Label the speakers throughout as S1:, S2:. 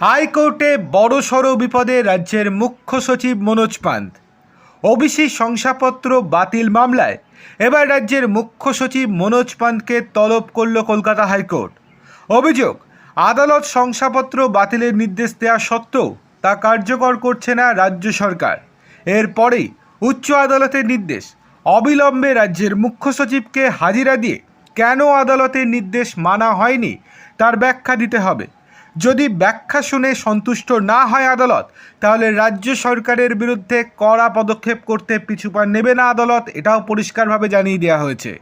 S1: হাইকোর্টে বড়সড় বিপদে রাজ্যের মুখ্য সচিব মনোজ পান্ত। ওবিসি শংসাপত্র বাতিল মামলায় এবার রাজ্যের মুখ্য সচিব মনোজ পান্তকে তলব করল কলকাতা হাইকোর্ট। অভিযোগ, আদালত শংসাপত্র বাতিলের নির্দেশ দেওয়া সত্ত্বেও তা কার্যকর করছে না রাজ্য সরকার। এরপরেই উচ্চ আদালতের নির্দেশ অবিলম্বে রাজ্যের মুখ্য সচিবকে হাজিরা দিয়ে কেন আদালতের নির্দেশ মানা হয়নি তার ব্যাখ্যা দিতে হবে। যদি ব্যাখ্যা শুনে সন্তুষ্ট না হয় আদালত, তাহলে রাজ্য সরকারের বিরুদ্ধে কড়া পদক্ষেপ করতে পিছুপা নেবে না আদালত, এটাও পরিষ্কারভাবে জানিয়ে দেওয়া হয়েছে।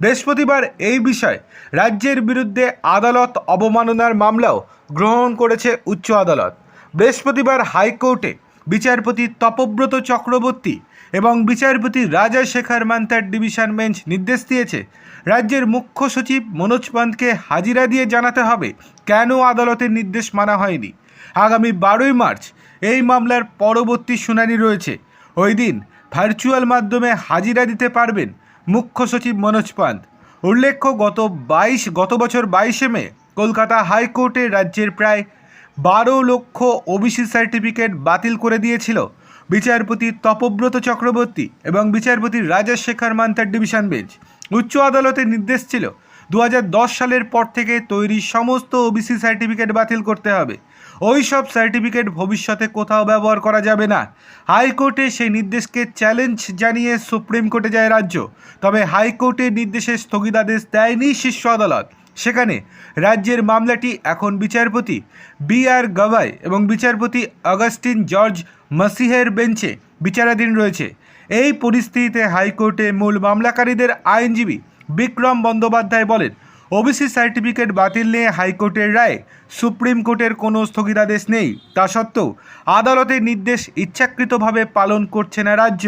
S1: বৃহস্পতিবার এই বিষয়ে রাজ্যের বিরুদ্ধে আদালত অবমাননার মামলাও গ্রহণ করেছে উচ্চ আদালত। বৃহস্পতিবার হাইকোর্টে বিচারপতি তপব্রত চক্রবর্তী এবং বিচারপতি রাজা শেখর মান্তার ডিভিশন বেঞ্চ নির্দেশ দিয়েছে। রাজ্যের মুখ্য সচিব মনোজ পান্তকে হাজিরা দিয়ে জানাতে হবে কেন আদালতের নির্দেশ মানা হয়নি। আগামী বারোই মার্চ এই মামলার পরবর্তী শুনানি রয়েছে। ওই দিন ভার্চুয়াল মাধ্যমে হাজিরা দিতে পারবেন মুখ্য সচিব মনোজ পান্ত। উল্লেখ্য, গত বাইশ, গত বছর বাইশে মে কলকাতা হাইকোর্টে রাজ্যের প্রায় বারো লক্ষ ওবিসি সার্টিফিকেট বাতিল করে দিয়েছিল। বিচারপতি তপব্রত চক্রবর্তী এবং বিচারপতি রাজশেখর মান্তার ডিভিশন বেঞ্চ। উচ্চ আদালতের নির্দেশ ছিল দু হাজার দশ সালের পর থেকে তৈরি সমস্ত ওবিসি সার্টিফিকেট বাতিল করতে হবে। ওই সব সার্টিফিকেট ভবিষ্যতে কোথাও ব্যবহার করা যাবে না। হাইকোর্টে সেই নির্দেশকে চ্যালেঞ্জ জানিয়ে সুপ্রিম কোর্টে যায় রাজ্য। তবে হাইকোর্টের নির্দেশে স্থগিতাদেশ দেয়নি শীর্ষ আদালত। সেখানে রাজ্যের মামলাটি এখন বিচারপতি বি আর গাভাই এবং বিচারপতি অগাস্টিন জর্জ মাসিহের বেঞ্চে বিচারাধীন রয়েছে। এই পরিস্থিতিতে হাইকোর্টে মূল মামলাকারীদের আইনজীবী বিক্রম বন্দ্যোপাধ্যায় বলেন, ওবিসি সার্টিফিকেট বাতিল নিয়ে হাইকোর্টের রায়ে সুপ্রিম কোর্টের কোনো স্থগিতাদেশ নেই। তা সত্ত্বেও আদালতের নির্দেশ ইচ্ছাকৃতভাবে পালন করছে না রাজ্য।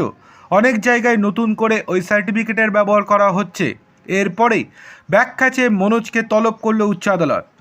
S1: অনেক জায়গায় নতুন করে ওই সার্টিফিকেটের ব্যবহার করা হচ্ছে। এরপরেই ব্যাখ্যা চেয়ে মনোজকে তলব করল উচ্চ আদালত।